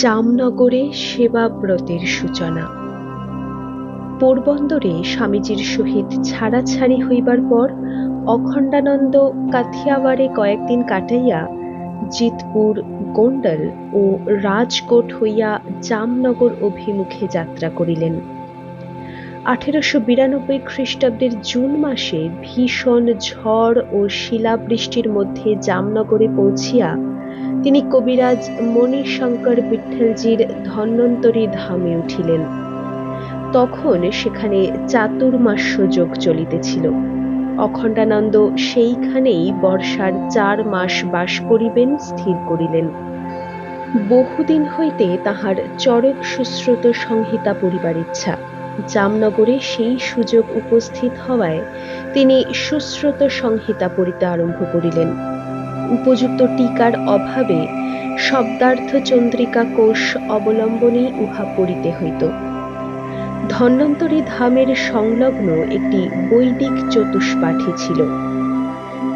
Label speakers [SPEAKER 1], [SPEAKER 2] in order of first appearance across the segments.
[SPEAKER 1] জামনগরে সেবাব্রতের সূচনা। পোরবন্দরে স্বামীজির সহিত ছাড়াছাড়ি হইবার পর অখণ্ডানন্দ কাথিয়াওয়াড়ে কয়েকদিন কাটাইয়া জিতপুর, গোন্ডল ও রাজকোট হইয়া জামনগর অভিমুখে যাত্রা করিলেন। আঠেরোশো বিরানব্বই খ্রিস্টাব্দের জুন মাসে ভীষণ ঝড় ও শিলাবৃষ্টির মধ্যে জামনগরে পৌঁছিয়া তিনি কবিরাজ মণিশঙ্কর বিঠ্ঠলজির ধন্বন্তরী ধামে উঠিলেন। তখন সেখানে চাতুর্মাস্য যোগ চলিতেছিল। অখণ্ডানন্দ সেইখানেই বর্ষার চার মাস বাস করিবেন, স্থির করিলেন। বহুদিন হইতে তাহার চরক সুশ্রুত সংহিতা পড়িবার ইচ্ছা। জামনগরে সেই সুযোগ উপস্থিত হওয়ায় তিনি সুশ্রুত সংহিতা পড়িতে আরম্ভ করিলেন। উপযুক্ত টিকার অভাবে শব্দার্থ চন্দ্রিকা কোষ অবলম্বনেই উহা পড়িতে হইত। ধন্বন্তরী ধামের সংলগ্ন একটি বৈদিক চতুষ্পাঠী ছিল।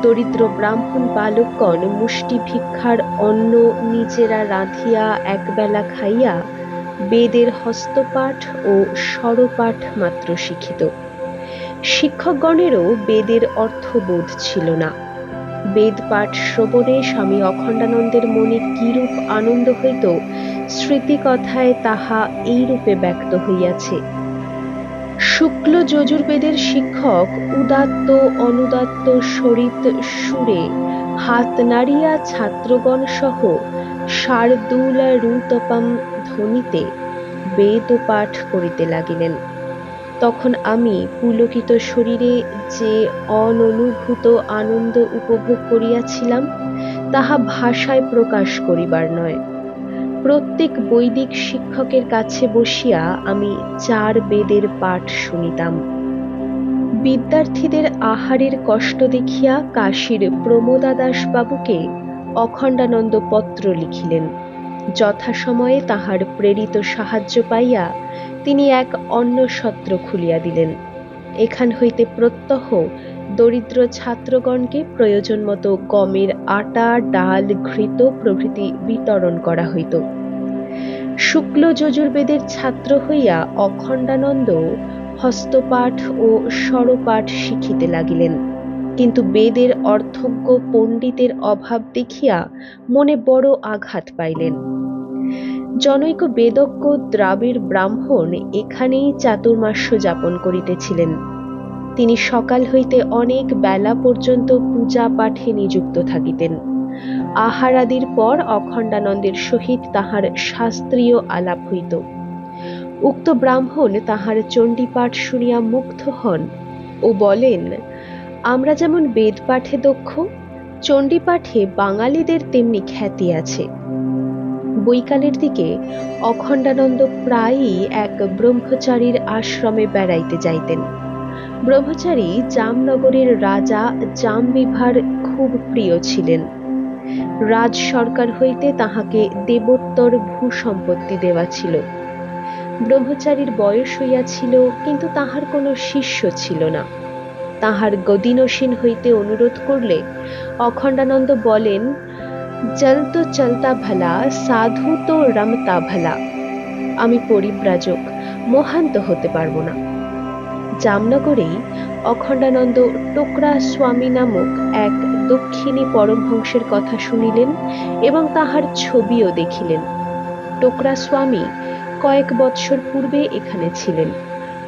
[SPEAKER 1] দরিদ্র ব্রাহ্মণ বালকগণ মুষ্টি ভিক্ষার অন্ন নিজেরা রাঁধিয়া একবেলা খাইয়া বেদের হস্তপাঠ ও স্বরপাঠ মাত্র শিখিত। শিক্ষকগণেরও বেদের অর্থবোধ ছিল না। বেদ পাঠ শ্রবণে স্বামী অখণ্ডানন্দের মনে কিরূপ আনন্দ হইত, স্মৃতিকথায় তাহা এইরূপে ব্যক্ত হইয়াছে। শুক্ল যজুর্বেদের শিক্ষক উদাত্ত অনুদাত্ত সরিত সুরে হাত নাড়িয়া ছাত্রগণ সহ শার্দুল রুতপম ধ্বনিতে বেদ পাঠ করিতে লাগিলেন। তখন আমি পুলকিত শরীরে যে অননুভূত আনন্দ উপভোগ করিয়াছিলাম, তাহা ভাষায় প্রকাশ করিবার নয়। প্রত্যেক বৈদিক শিক্ষকের কাছে বসিয়া আমি চার বেদের পাঠ শুনিতাম। বিদ্যার্থীদের আহারের কষ্ট দেখিয়া কাশীর প্রমোদা বাবুকে অখণ্ডানন্দ পত্র লিখিলেন। যথাসময়ে তাহার প্রেরিত সাহায্য পাইয়া তিনি এক অন্য সত্র খুলিয়া দিলেন। এখান হইতে প্রত্যহ দরিদ্র ছাত্রগণকে প্রয়োজন মতো গমের আটা, ডাল, ঘৃত প্রভৃতি বিতরণ করা হইত। শুক্ল যজুর্বেদের ছাত্র হইয়া অখণ্ডানন্দ হস্তপাঠ ও স্বরপাঠ শিখিতে লাগিলেন। কিন্তু বেদের অর্থজ্ঞ পণ্ডিতের অভাব দেখিয়া মনে বড় আঘাত পাইলেন। জনৈক বেদজ্ঞ দ্রাবিড় ব্রাহ্মণ এখানেই চাতুর্মাস্য যাপন করিতেছিলেন। তিনি সকাল হইতে অনেক বেলা পর্যন্ত পূজা পাঠে নিযুক্ত থাকিতেন। আহারাদির পর অখণ্ডানন্দের সহিত তাহার শাস্ত্রীয় আলাপ হইত। উক্ত ব্রাহ্মণ তাহার চণ্ডীপাঠ শুনিয়া মুগ্ধ হন ও বলেন, আমরা যেমন বেদ পাঠে দক্ষ, চণ্ডীপাঠে বাঙালিদের তেমনি খ্যাতি আছে। বৈকালের দিকে অখণ্ডানন্দ প্রায়ই এক ব্রহ্মচারীর আশ্রমে বেড়াইতে যাইতেন। ব্রহ্মচারী জামনগরের রাজা জামবিভার খুব প্রিয় ছিলেন। রাজ সরকার হইতে তাহাকে দেবোত্তর ভূ সম্পত্তি দেওয়া ছিল। ব্রহ্মচারীর বয়স হইয়াছিল, কিন্তু তাহার কোনো শিষ্য ছিল না। তাহার গদিনসীন হইতে অনুরোধ করলে অখণ্ডানন্দ বলেন জল তো চলতা ভলা সাধু তো রমতা ভলা আমি পরিব্রাজক মহান তো হতে পারব না। জামনগরেই অখণ্ডানন্দ টোকরা স্বামী নামক এক দক্ষিণী পরমহংসের কথা শুনিলেন এবং তাহার ছবিও দেখিলেন। টোকরা স্বামী কয়েক বৎসর পূর্বে এখানে ছিলেন।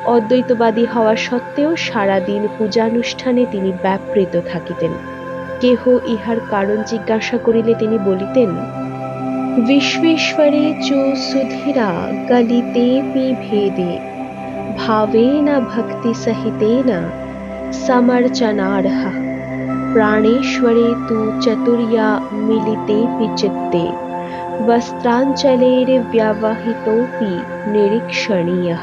[SPEAKER 1] অদ্বৈতবাদী হওয়া সত্ত্বেও সারাদিন পূজানুষ্ঠানে তিনি ব্যাপৃত থাকিতেন। কেহ ইহার কারণ জিজ্ঞাসা করিলে তিনি বলিতেন, বিশ্বেশ্বরে চ সুধীরা গলিতে পি ভেদে ভাবেন ভক্তি সহিতেন সমর্চনার্হ প্রাণেশ্বরে তু চতুর্য়া মিলিতে চিত্তে বস্ত্রাঞ্চলের ব্যবহিতোপি নিরীক্ষণীয়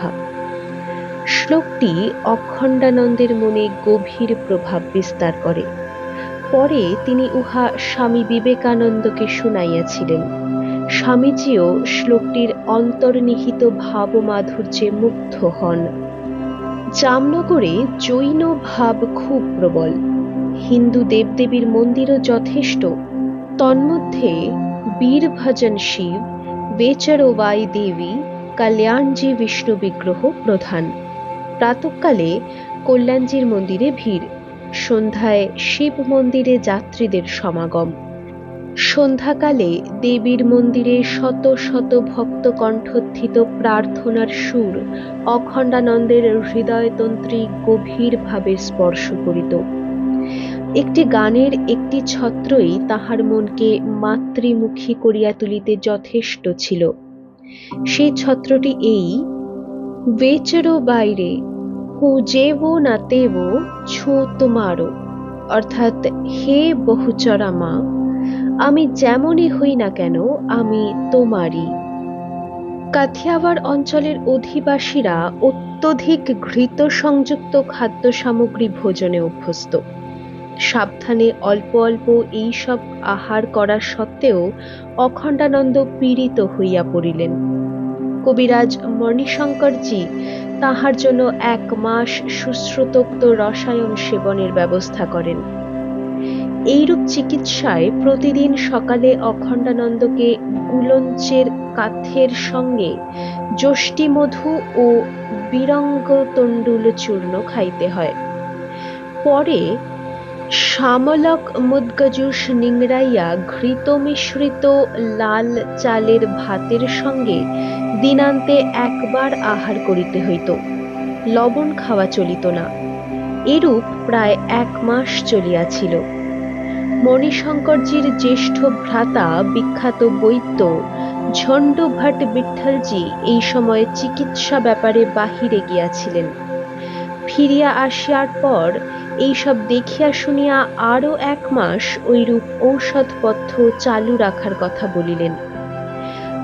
[SPEAKER 1] শ্লোকটি অখণ্ডানন্দের মনে গভীর প্রভাব বিস্তার করে। পরে তিনি উহা স্বামী বিবেকানন্দকে শুনাইয়াছিলেন। স্বামীজিও শ্লোকটির অন্তর্নিহিত ভাবমাধুর্যে মুগ্ধ হন। জামনগরে জৈন ভাব খুব প্রবল। হিন্দু দেবদেবীর মন্দিরও যথেষ্ট। তন্মধ্যে বীরভজন শিব বেচারোবাই দেবী, কল্যাণজি বিষ্ণু বিগ্রহ প্রধান। প্রাতকালে কল্যাণজির মন্দিরে ভিড়। সন্ধ্যায় শিব মন্দিরে যাত্রীদের সমাগম। সন্ধ্যাকালে দেবীর মন্দিরে শত শত ভক্ত কণ্ঠোত্থিত প্রার্থনার সুর অখণ্ডানন্দের হৃদয়তন্ত্রী গভীরভাবে স্পর্শ করিত। একটি গানের একটি ছত্রই তাহার মনকে মাতৃমুখী করিয়া তুলিতে যথেষ্ট ছিল। সেই ছত্রটি এই, বেচরো বাইরে যেবো না তেবো ছো তোমারও অর্থাৎ হে বহুচরা মা আমি যেমনই হই না কেন আমি তোমারই কাথিয়াওয়াড় অঞ্চলের অধিবাসীরা অত্যধিক ঘৃত সংযুক্ত খাদ্য সামগ্রী ভোজনে অভ্যস্ত সাবধানে অল্প অল্প এই সব আহার করা সত্ত্বেও অখণ্ডানন্দ পীড়িত হইয়া পড়িলেন। কবিরাজ মণিশঙ্করজি তাহার জন্য এক মাস সুশ্রুতোক্ত রসায়ন সেবনের ব্যবস্থা করেন। এইরূপ চিকিৎসায় প্রতিদিন সকালে অখণ্ডানন্দকে গুলঞ্চের কাথের সঙ্গে যষ্টিমধু ও বিরঙ্গ তণ্ডুল চূর্ণ খাইতে হয়। পরে শ্যামলক মুদগজুস নিংড়াইয়া ঘৃত মিশ্রিত লাল চালের ভাতের সঙ্গে দিনান্তে একবার আহার করিতে হইত। লবণ খাওয়া চলিত না। এরূপ প্রায় এক মাস চলিয়াছিল। মণিশঙ্করজির জ্যেষ্ঠ ভ্রাতা বিখ্যাত বৈদ্য ঝণ্ড ভট্ট বিঠ্ঠলজি এই সময় চিকিৎসা ব্যাপারে বাহিরে গিয়াছিলেন। ফিরিয়া আসিয়ার পর এইসব দেখিয়া শুনিয়া আরও এক মাস ঐরূপ ঔষধপথ্য চালু রাখার কথা বলিলেন।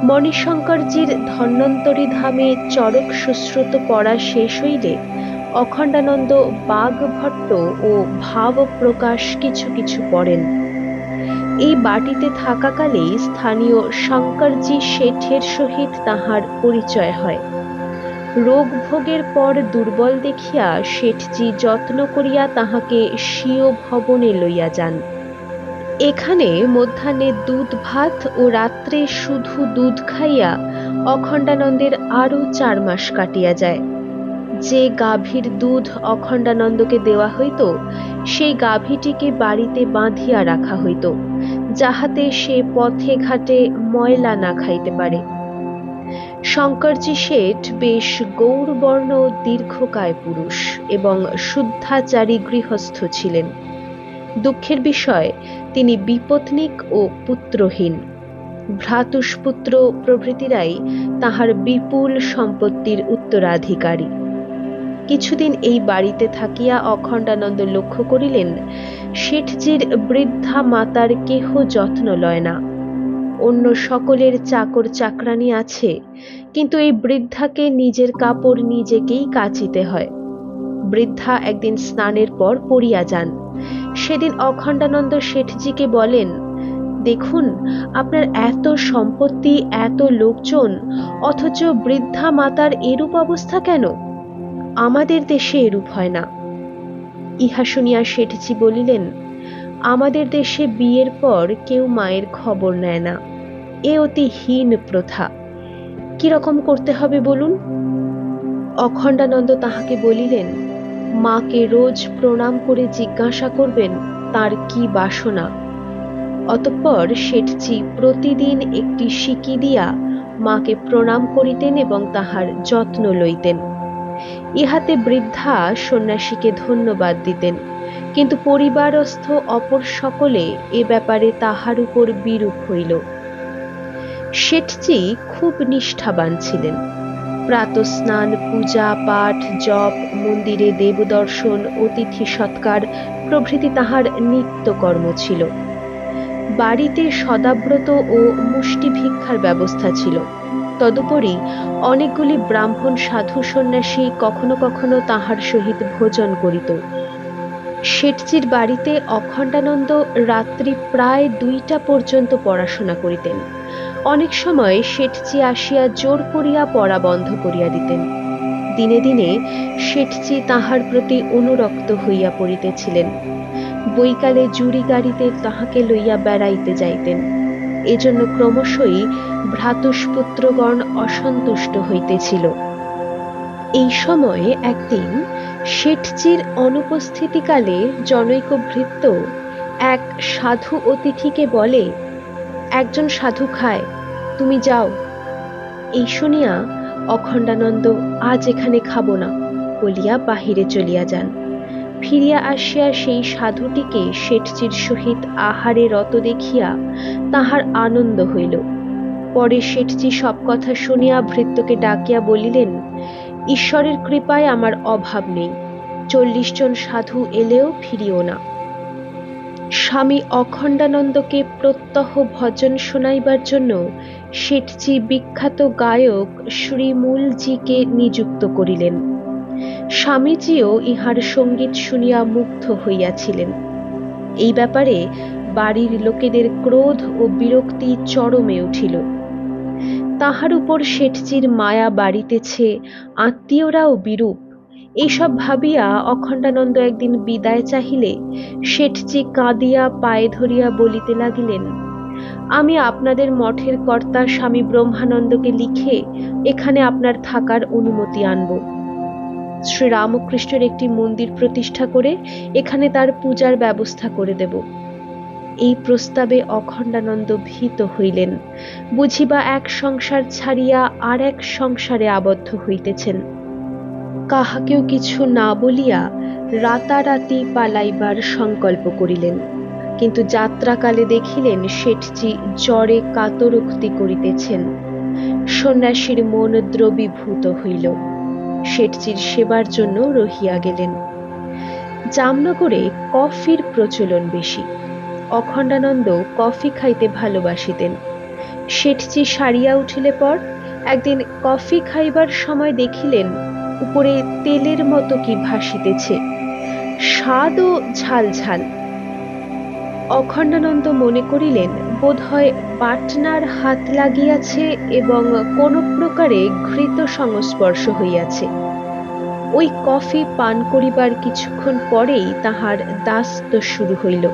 [SPEAKER 1] মণিশঙ্করজির ধন্বন্তরী ধামে চরক সুশ্রুত পড়া শেষ হইলে অখণ্ডানন্দ বাগভট্ট ও ভাব প্রকাশ কিছু কিছু পড়েন। এই বাটিতে থাকাকালেই স্থানীয় শঙ্করজি শেঠের সহিত তাহার পরিচয় হয়। রোগ ভোগের পর দুর্বল দেখিয়া শেঠজি যত্ন করিয়া তাহাকে স্বীয় ভবনে লইয়া যান। এখানে মধ্যাহ্নে দুধ ভাত ও রাত্রে শুধু দুধ খাইয়া অখণ্ডানন্দের আরও চার মাস কাটিয়া যায়। যে গাভীর দুধ অখণ্ডানন্দকে দেওয়া হইত, সেই গাভীটিকে বাড়িতে বাঁধিয়া রাখা হইত, যাহাতে সে পথে ঘাটে ময়লা না খাইতে পারে। শঙ্করজি শেঠ বেশ গৌরবর্ণ দীর্ঘকায় পুরুষ এবং শুদ্ধাচারী গৃহস্থ ছিলেন। দুঃখের বিষয়, তিনি বিপত্নিক ও পুত্রহীন। ভ্রাতুষ্পুত্র প্রভৃতিরাই তাহার বিপুল সম্পত্তির উত্তরাধিকারী। কিছুদিন এই বাড়িতে থাকিয়া অখণ্ডানন্দ লক্ষ্য করিলেন, শেঠজির বৃদ্ধা মাতার কেহ যত্ন লয় না। অন্য সকলের চাকর চাকরানি আছে, কিন্তু এই বৃদ্ধাকে নিজের কাপড় নিজেকেই কাচিতে হয়। বৃদ্ধা একদিন স্নানের পর পড়িয়া যান। সেদিন অখণ্ডানন্দ শেঠজিকে বলেন, দেখুন, আপনার এত সম্পত্তি, এত লোকজন, অথচ বৃদ্ধা মাতার এরূপ অবস্থা কেন? আমাদের দেশে এরূপ হয় না। ইহা শুনিয়া শেঠজি বলিলেন, আমাদের দেশে বিয়ের পর কেউ মায়ের খবর নেয় না। এ অতি হীন প্রথা কীরকম করতে হবে বলুন? অখণ্ডানন্দ তাহাকে বলিলেন, মাকে রোজ প্রণাম করে জিজ্ঞাসা করবেন তার কি বাসনা। অতঃপর শেঠজি প্রতিদিন একটি সিকি দিয়া মাকে প্রণাম করিতেন এবং তাহার যত্ন লইতেন। ইহাতে বৃদ্ধা সন্ন্যাসীকে ধন্যবাদ দিতেন, কিন্তু পরিবারস্থ অপর সকলে এ ব্যাপারে তাহার উপর বিরূপ হইল। শেঠজি খুব নিষ্ঠাবান ছিলেন। প্রাতস্নান, পূজা, পাঠ, জপ, মন্দিরে দেবদর্শন অতিথি সৎকার প্রভৃতি তাহার নিত্যকর্ম ছিল। বাড়িতে সদাব্রত ও মুষ্টি ভিক্ষার ব্যবস্থা ছিল। তদুপরি অনেকগুলি ব্রাহ্মণ সাধু সন্ন্যাসী কখনো কখনো তাহার সহিত ভোজন করিত। শেঠজির বাড়িতে অখণ্ডানন্দ রাত্রি প্রায় দুইটা পর্যন্ত পড়াশোনা করিতেন। অনেক সময় শেঠজি আসিয়া জোর করিয়া পড়া বন্ধ করিয়া দিতেন। দিনে দিনে শেঠজি তাহার প্রতি অনুরক্ত হইয়া পড়িতেছিলেন। বৈকালে জুড়ি গাড়িতে তাহাকে লইয়া বেড়াইতে যাইতেন। এজন্য ক্রমশই ভ্রাতুষ্পুত্রগণ অসন্তুষ্ট হইতেছিল। এই সময়ে একদিন শেঠজির অনুপস্থিতিকালে জনৈক ভৃত্য এক সাধু অতিথিকে বলে একজন সাধু খায়। তুমি যাও। এই শুনিয়া অখণ্ডানন্দ আজ এখানে খাব না বলিয়া বাহিরে চলিয়া যান। ফিরিয়া আসিয়া সেই সাধুটিকে শেঠজির সহিত আহারে রত দেখিয়া তাহার আনন্দ হইল। পরে শেঠজি সব কথা শুনিয়া ভৃত্যকে ডাকিয়া বলিলেন, ঈশ্বরের কৃপায় আমার অভাব নেই। চল্লিশ জন সাধু এলেও ফিরিও না। স্বামী অখণ্ডানন্দকে প্রত্যহ ভজন শোনাইবার জন্য শেঠজি বিখ্যাত গায়ক শ্রীমূলজিকে নিযুক্ত করিলেন। স্বামীজিও ইহার সংগীত শুনিয়া মুগ্ধ হইয়াছিলেন। এই ব্যাপারে বাড়ির লোকেদের ক্রোধ ও বিরক্তি চরমে উঠিল। তাহার উপর শেঠজির মায়া বাড়িতেছে, আত্মীয়রাও বিরূপ। এইসব ভাবিয়া অখণ্ডানন্দ একদিন বিদায় চাহিলে শেঠজি কাঁদিয়া পায়ে ধরিয়া বলিতে লাগিলেন, আমি আপনাদের মঠের কর্তা স্বামী ব্রহ্মানন্দকে লিখে এখানে আপনার থাকার অনুমতি আনব। শ্রীরামকৃষ্ণের একটি মন্দির প্রতিষ্ঠা করে এখানে তার পূজার ব্যবস্থা করে দেব এই প্রস্তাবে অখণ্ডানন্দ ভীত হইলেন, বুঝিবা এক সংসার ছাড়িয়া আর এক সংসারে আবদ্ধ হইতেছেন। কাহাকেও কিছু না বলিয়া রাতারাতি পালাইবার সংকল্প করিলেন। কিন্তু যাত্রাকালে দেখিলেন শেঠজি জ্বরে কাতরোক্তি করিতেছেন। সন্ন্যাসীর মন দ্রবীভূত হইল। শেঠজির সেবার জন্য রহিয়া গেলেন। জামনগরে কফির প্রচলন বেশি। অখণ্ডানন্দ কফি খাইতে ভালোবাসিতেন। শেঠজি সারিয়া উঠিলে পর একদিন কফি খাইবার সময় দেখিলেন উপরে তেলের মতো কি ভাসিতেছে। স্বাদ ও ঝাল ঝাল। অখণ্ডানন্দ মনে করিলেন, বোধহয় বাটনার হাত লাগিয়াছে এবং কোন প্রকারে ঘৃত সংস্পর্শ হইয়াছে। ওই কফি পান করিবার কিছুক্ষণ পরেই তাহার দাস্ত শুরু হইল।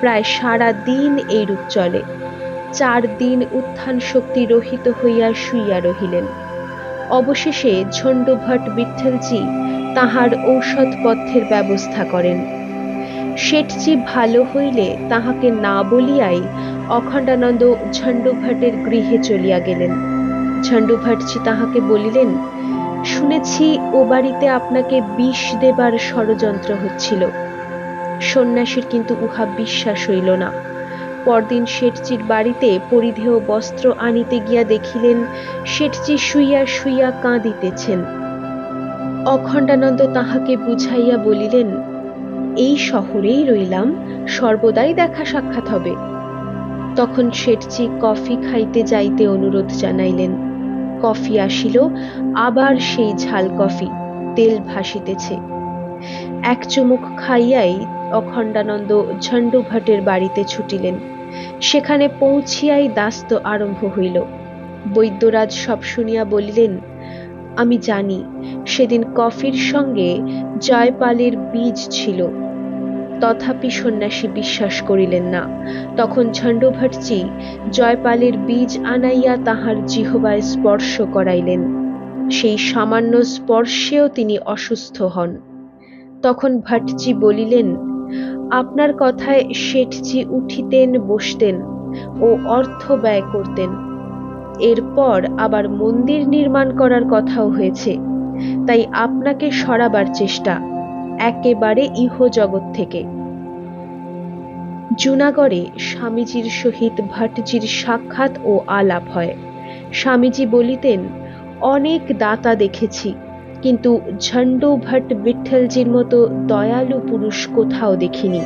[SPEAKER 1] প্রায় সারা দিন এইরূপ চলে। চার দিন উত্থান শক্তি রহিত হইয়া শুইয়া রহিলেন। অবশেষে ঝণ্ডভট বিঠ্ঠলজি তাহার ঔষধপথ্যের ব্যবস্থা করেন। শেঠজি ভালো হইলে তাহাকে না বলিয়াই অখণ্ডানন্দ ঝণ্ডভটের গৃহে চলিয়া গেলেন। ঝণ্ডভটজি তাহাকে বলিলেন, শুনেছি ও বাড়িতে আপনাকে বিষ দেবার ষড়যন্ত্র হচ্ছিল। সন্ন্যাসীর কিন্তু উহা বিশ্বাস হইল না। পরদিন শেঠজির বাড়িতে পরিধেয় বস্ত্র আনিতে গিয়া দেখিলেন, শেঠজি শুইয়া শুইয়া কাঁদিতেছেন। অখণ্ডানন্দ তাহাকে বুঝাইয়া বলিলেন, এই শহরেই রইলাম, সর্বদাই দেখা সাক্ষাৎ হবে। তখন শেঠজি কফি খাইতে যাইতে অনুরোধ জানাইলেন। কফি আসিল, আবার সেই ঝাল কফি, তেল ভাসিতেছে। এক চুমুক খাইয়াই অখণ্ডানন্দ ঝণ্ডুভটের বাড়িতে ছুটিলেন। সেখানে পৌঁছিয়াই দাস্ত আরম্ভ হইল। বৈদ্যরাজ সব শুনিয়া বলিলেন, আমি জানি, সেদিন কফির সঙ্গে জয়পালের বীজ ছিল। তথাপি সন্ন্যাসী বিশ্বাস করিলেন না। তখন ঝণ্ডভটজি জয়পালের বীজ আনাইয়া তাহার জিহবায় স্পর্শ করাইলেন। সেই সামান্য স্পর্শেও তিনি অসুস্থ হন। তখন ভট্টজি বলিলেন আপনার কথায় শেঠজি উঠিতেন, বসতেন ও অর্থ ব্যয় করতেন। এরপর আবার মন্দির নির্মাণ করার কথাও হয়েছে। তাই আপনাকে সরাবার চেষ্টা, একেবারে ইহ জগৎ থেকে। জুনাগড়ে স্বামীজির সহিত ভট্টজির সাক্ষাৎ ও আলাপ হয়। স্বামীজি বলিতেন, অনেক দাতা দেখেছি কিন্তু ঝন্ডু ভট্ট বিঠ্ঠলজির মতো দয়ালু পুরুষ কোথাও দেখিনি।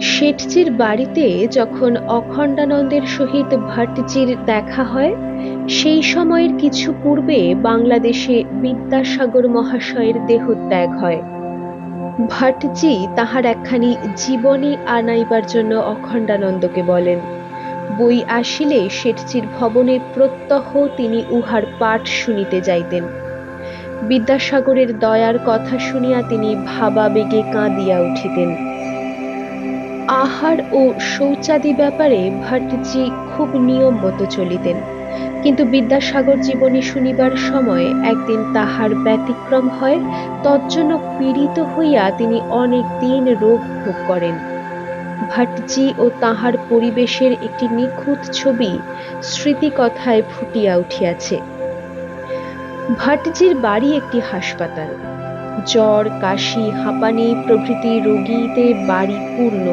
[SPEAKER 1] শেঠজির বাড়িতে যখন অখণ্ডানন্দের সহিত ভট্টজির দেখা হয়, সেই সময়ের কিছু পূর্বে বাংলাদেশে বিদ্যাসাগর মহাশয়ের দেহত্যাগ হয়। ভট্টজি তাহার একখানি জীবনী আনাইবার জন্য অখণ্ডানন্দকে বলেন। বই আসিলে শেঠজির ভবনে প্রত্যহ তিনি উহার পাঠ শুনিতে যাইতেন। বিদ্যাসাগরের দয়ার কথা শুনিয়া তিনি ভাবাবেগে কাঁদিয়া উঠিতেন। আহার ও শৌচাদি ব্যাপারে ভট্টজি খুব নিয়ম মতো চলিতেন, কিন্তু বিদ্যাসাগর জীবনী শুনিবার সময় একদিন তাহার ব্যতিক্রম হয় তজ্জন্য পীড়িত হইয়া তিনি অনেক দিন রোগ ভোগ করেন। ভাটজি ও তাহার পরিবেশের একটি নিখুঁত ছবি স্মৃতিকথায় ফুটিয়া উঠিয়াছে। ভাটজির বাড়ি একটি হাসপাতাল। জ্বর, কাশি, হাঁপানি প্রভৃতি রোগীতে বাড়ি পূর্ণ।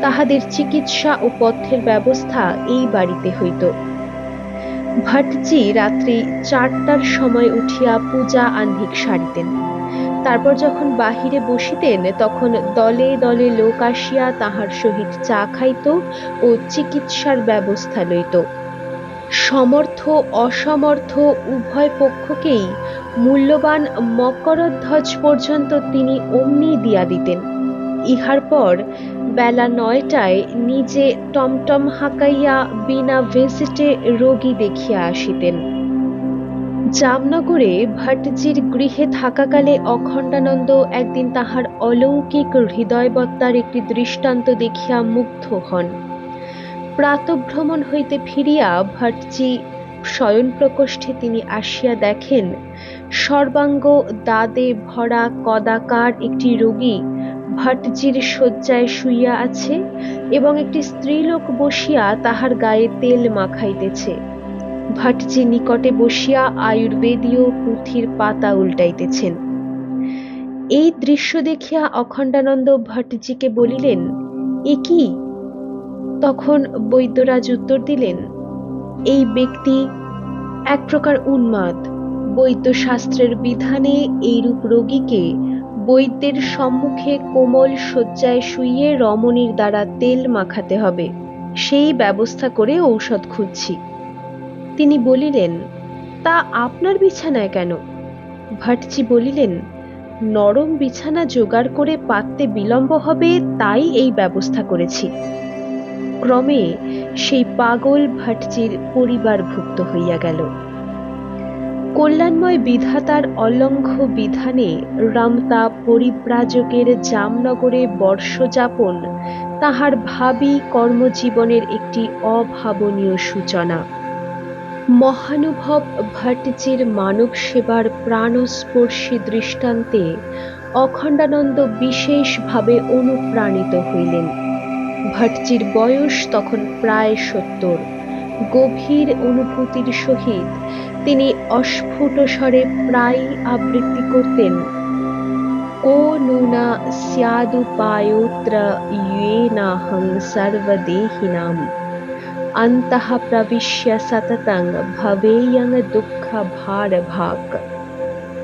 [SPEAKER 1] তাহাদের চিকিৎসা ও পথ্যের ব্যবস্থা এই বাড়িতে হইত। ভাটজি রাত্রি চারটার সময় উঠিয়া পূজা আহ্নিক সারিতেন। তারপর যখন বাহিরে বসিতেন, তখন দলে দলে লোক আসিয়া তাহার সহিত চা খাইত ও চিকিৎসার ব্যবস্থা লইত। সমর্থ, অসমর্থ উভয় পক্ষকেই মূল্যবান মকরধ্বজ পর্যন্ত তিনি অমনি দিয়া দিতেন। ইহার পর বেলা নয়টায় নিজে টমটম হাঁকাইয়া বিনা ভিজিটে রোগী দেখিয়া আসিতেন। জামনগরে ভট্টজির গৃহে থাকাকালে অখণ্ডানন্দ একদিন তাহার অলৌকিক হৃদয়বত্তার একটি দৃষ্টান্ত দেখিয়া মুগ্ধ হন। প্রাতভ্রমণ হইতে ফিরিয়া ভট্টজি শয়ন প্রকোষ্ঠে তিনি আসিয়া দেখেন, সর্বাঙ্গ দাদে ভরা কদাকার একটি রোগী ভট্টজির শয্যায় শুইয়া আছে এবং একটি স্ত্রীলোক বসিয়া তাহার গায়ে তেল মাখাইতেছে। ভট্টজি নিকটে বসিয়া আয়ুর্বেদীয় পুঁথির পাতা উল্টাইতেছেন। এই দৃশ্য দেখিয়া অখণ্ডানন্দ ভট্টজিকে বলিলেন, এ কি? তখন বৈদ্যরাজ উত্তর দিলেন, এই ব্যক্তি এক প্রকার উন্মাদ। বৈদ্যশাস্ত্রের বিধানে এইরূপ রোগীকে বৈদ্যের সম্মুখে কোমল শয্যায় শুইয়ে রমণীর দ্বারা তেল মাখাতে হবে। সেই ব্যবস্থা করে ঔষধ খুঁজছি। তিনি বলিলেন, তা আপনার বিছানায় কেন? ভট্টজি বলিলেন, নরম বিছানা জোগাড় করে পাততে বিলম্ব হবে, তাই এই ব্যবস্থা করেছি। ক্রমে সেই পাগল ভট্টজির পরিবারভুক্ত হইয়া গেল। কল্যাণময় বিধাতার অলঙ্ঘ বিধানে রামতা পরিব্রাজকের জামনগরে বর্ষযাপন তাহার ভাবি কর্মজীবনের একটি অভাবনীয় সূচনা। মহানুভব ভট্টজির মানব সেবার প্রাণস্পর্শী দৃষ্টান্তে অখণ্ডানন্দ বিশেষভাবে অনুপ্রাণিত হইলেন। ভট্টজির বয়স তখন প্রায় সত্তর। গভীর অনুভূতির সহিত তিনি অস্ফুট স্বরে প্রায় আবৃত্তি করতেন। ও নুনা স্যাদুপায়োত্র ইয়েনাহং সর্বদেহিনাম। অন্তঃ প্রবিশ্য সততং ভবেয়ং দুঃখ ভার ভাগ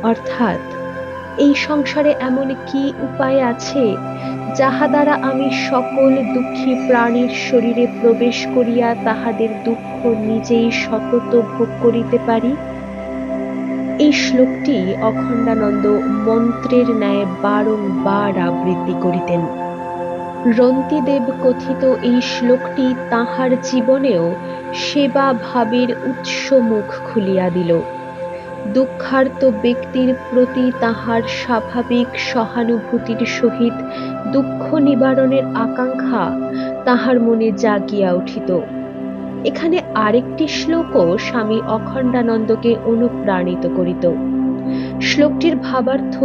[SPEAKER 1] অর্থাৎ, এই সংসারে এমন কি উপায় আছে যাহা দ্বারা আমি সকল দুঃখী প্রাণীর শরীরে প্রবেশ করিয়া তাহাদের দুঃখ নিজেই সতত ভোগ করিতে পারি? এই শ্লোকটি অখণ্ডানন্দ মন্ত্রের ন্যায় বারংবার আবৃত্তি করিতেন। রন্তিদেব কথিত এই শ্লোকটি তাহার জীবনেও সেবা ভাবের উৎস মুখ খুলিয়া দিল। দুঃখার্ত ব্যক্তির প্রতি তাহার স্বাভাবিক সহানুভূতির সহিত দুঃখ নিবারণের আকাঙ্ক্ষা তাহার মনে জাগিয়া উঠিত। এখানে আরেকটি শ্লোকও স্বামী অখণ্ডানন্দকে অনুপ্রাণিত করিত। শ্লোকটির ভাবার্থ,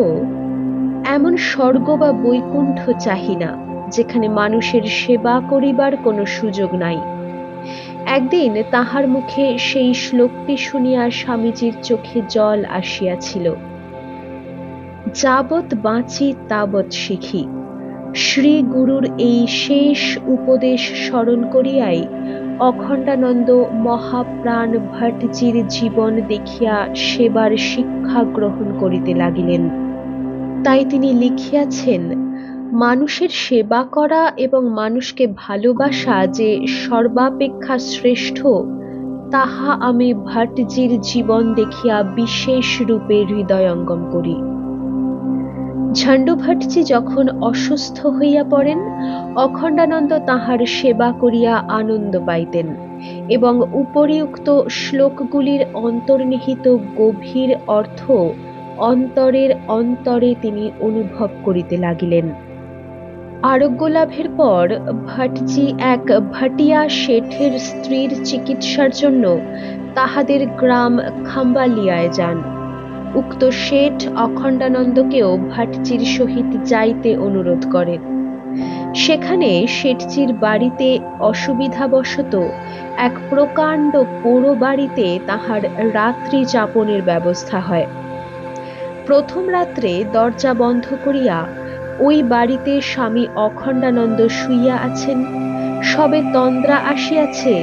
[SPEAKER 1] এমন স্বর্গ বা বৈকুণ্ঠ চাহি না, যেখানে মানুষের সেবা করিবার কোনো সুযোগ নাই। একদিন তাহার মুখে সেই শ্লোকটি শুনিয়া স্বামীজির চোখে জল আসিয়াছিল। যাবৎ বাঁচি তাবৎ শিখি। শ্রী গুরুর এই শেষ উপদেশ স্মরণ করিয়াই অখণ্ডানন্দ মহাপ্রাণ ভট্টজির জীবন দেখিয়া সেবার শিক্ষা গ্রহণ করিতে লাগিলেন। তাই তিনি লিখিয়াছেন মানুষের সেবা করা এবং মানুষকে ভালোবাসা যে সর্বাপেক্ষা শ্রেষ্ঠ, তাহা আমি ভট্টজির জীবন দেখিয়া বিশেষ রূপে হৃদয়ঙ্গম করি। ঝান্ডু ভট্টজি যখন অসুস্থ হইয়া পড়েন, অখণ্ডানন্দ তাহার সেবা করিয়া আনন্দ পাইতেন এবং উপরিউক্ত শ্লোকগুলির অন্তর্নিহিত গভীর অর্থ অন্তরের অন্তরে তিনি অনুভব করিতে লাগিলেন। আরোগ্য লাভের পর ভাটজি এক ভাটিয়া শেঠের স্ত্রীর চিকিৎসার জন্য তাহাদের গ্রাম খাম্বালিয়ায় যান। উক্ত শেঠ অখণ্ডানন্দকেও ভাটজির সহিত যাইতে অনুরোধ করেন। সেখানে শেঠজির বাড়িতে অসুবিধাবশত এক প্রকাণ্ড পোড়ো বাড়িতে তাহার রাত্রি যাপনের ব্যবস্থা হয়। প্রথম রাত্রে দরজা বন্ধ করিয়া ওই বাড়িতে স্বামী অখণ্ডানন্দ শুইয়া আছেন। সবে তন্দ্রা আসিয়াছে।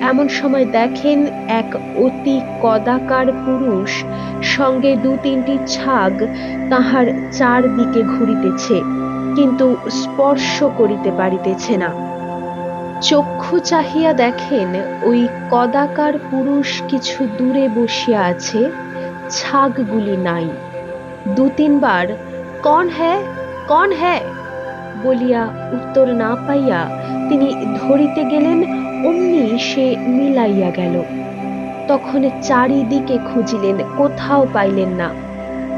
[SPEAKER 1] এমন সময় দেখেন এক অতি কদাকার পুরুষ সঙ্গে দু তিনটি ছাগ তাহার চারদিকে ঘুরিতেছে, কিন্তু স্পর্শ করিতে পারিতেছে না। চক্ষু চাহিয়া দেখেন ওই কদাকার পুরুষ কিছু দূরে বসিয়া আছে, ছাগগুলি নাই। দু তিনবার কন হ্যাঁ? কন হ্যাঁ? বলিয়া উত্তর না পাইয়া তিনি ধরিতে গেলেন, অমনি সে মিলাইয়া গেল। তখন চারিদিকে খুঁজিলেন, কোথাও পাইলেন না।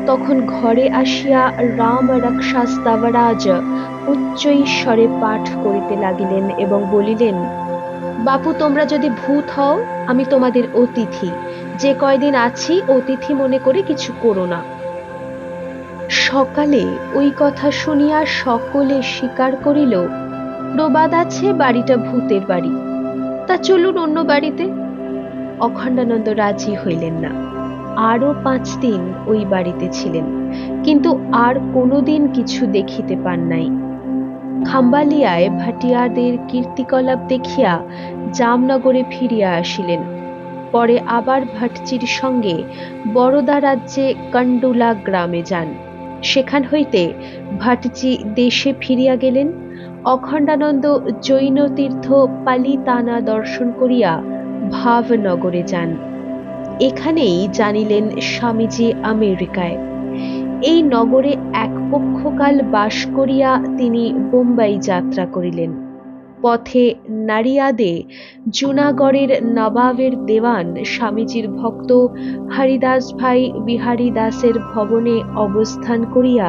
[SPEAKER 1] তখন ঘরে আসিয়া রাম রক্ষা স্তাবরাজ উচ্চ ঈশ্বরে পাঠ করিতে লাগিলেন এবং বলিলেন, বাপু, তোমরা যদি ভূত হও, আমি তোমাদের অতিথি। যে কয়দিন আছি, অতিথি মনে করে কিছু করো না। সকালে ওই কথা শুনিয়া সকলে স্বীকার করিল, প্রবাদ আছে বাড়িটা ভূতের বাড়ি। তা চলুন অন্য বাড়িতে। অখণ্ডানন্দ রাজি হইলেন না। আরও পাঁচ দিন ওই বাড়িতে ছিলেন, কিন্তু আর কোনোদিন কিছু দেখিতে পান নাই। খাম্বালিয়ায় ভাটিয়াদের কীর্তিকলাপ দেখিয়া জামনগরে ফিরিয়া আসিলেন। পরে আবার ভাটচির সঙ্গে বরোদা রাজ্যে কান্ডুলা গ্রামে যান। সেখান হইতে ভাটজি দেশে ফিরিয়া গেলেন। অখণ্ডানন্দ জৈন তীর্থ পালিতানা দর্শন করিয়া ভাবনগরে যান। এখানেই জানিলেন স্বামীজি আমেরিকায়। এই নগরে এক পক্ষকাল বাস করিয়া তিনি বোম্বাই যাত্রা করিলেন। পথে নারিয়াদে জুনাগড়ের নবাবের দেওয়ান স্বামীজির ভক্ত হরিদাস ভাই বিহারী দাসের ভবনে অবস্থান করিয়া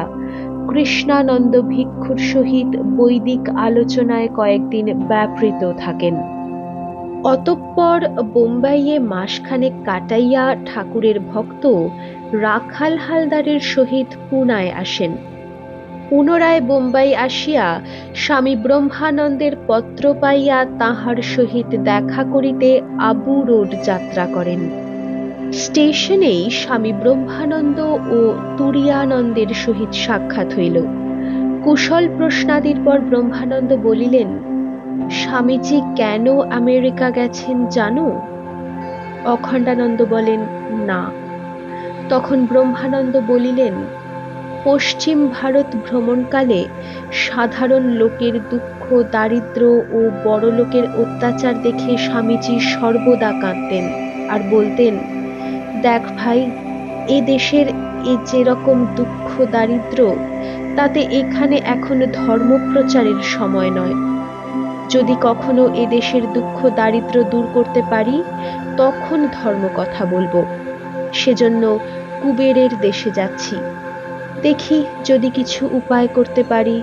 [SPEAKER 1] কৃষ্ণানন্দ ভিক্ষুর সহিত বৈদিক আলোচনায় কয়েকদিন ব্যাপৃত থাকেন। অতঃপর বোম্বাইয়ে মাসখানেক কাটাইয়া ঠাকুরের ভক্ত রাখাল হালদারের সহিত পুনায় আসেন। পুনরায় বোম্বাই আসিয়া স্বামী ব্রহ্মানন্দের পত্র পাইয়া তাহার সহিত দেখা করিতে আবু রোড যাত্রা করেন। স্টেশনেই স্বামী ব্রহ্মানন্দ ও তুরিয়ানন্দের সহিত সাক্ষাৎ হইল। কুশল প্রশ্নাদির পর ব্রহ্মানন্দ বলিলেন, স্বামীজি কেন আমেরিকা গেছেন জানো? অখণ্ডানন্দ বলেন, না। তখন ব্রহ্মানন্দ বলিলেন পশ্চিম ভারত ভ্রমণকালে সাধারণ লোকের দুঃখ, দারিদ্র ও বড় লোকের অত্যাচার দেখে স্বামীজি সর্বদা কাঁদতেন আর বলতেন, দেখ ভাই, এ দেশের এ যেরকম দুঃখ, দারিদ্র, তাতে এখানে এখন ধর্মপ্রচারের সময় নয়। যদি কখনো এ দেশের দুঃখ, দারিদ্র দূর করতে পারি, তখন ধর্ম কথা বলব। সেজন্য কুবেরের দেশে যাচ্ছি। দেখি যদি কিছু উপায় করতে পারি।